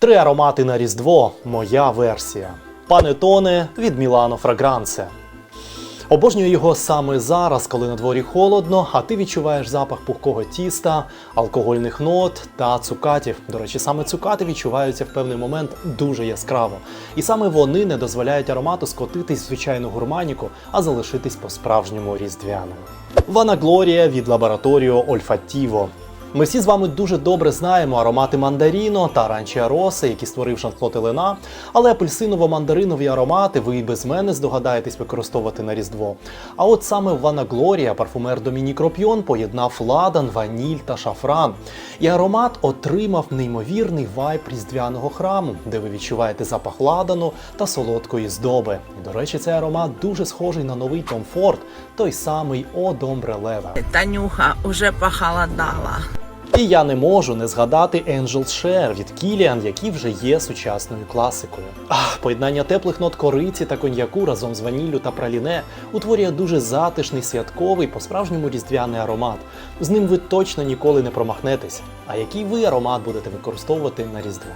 Три аромати на Різдво. Моя версія. Панетоне від Мілано Фрагранце. Обожнюю його саме зараз, коли на дворі холодно, а ти відчуваєш запах пухкого тіста, алкогольних нот та цукатів. До речі, саме цукати відчуваються в певний момент дуже яскраво. І саме вони не дозволяють аромату скотитись в звичайну гурманіку, а залишитись по-справжньому різдвяним. Ванаглорія від лабораторіо Ольфатіво. Ми всі з вами дуже добре знаємо аромати мандаріно та ранчія роси, які створив Жан-Клод Елена, але апельсиново-мандаринові аромати ви і без мене здогадаєтесь використовувати на Різдво. А от саме в Ванаглорія парфумер Домінік Ропьон поєднав ладан, ваніль та шафран. І аромат отримав неймовірний вайб різдвяного храму, де ви відчуваєте запах ладану та солодкої здоби. І, до речі, цей аромат дуже схожий на новий Tom Ford, той самий О Домбре Лева. Танюха уже похолодала. І я не можу не згадати Angel Share від Kilian, який вже є сучасною класикою. Ах, поєднання теплих нот кориці та коньяку разом з ваніллю та праліне утворює дуже затишний святковий, по-справжньому різдвяний аромат. З ним ви точно ніколи не промахнетесь. А який ви аромат будете використовувати на Різдво?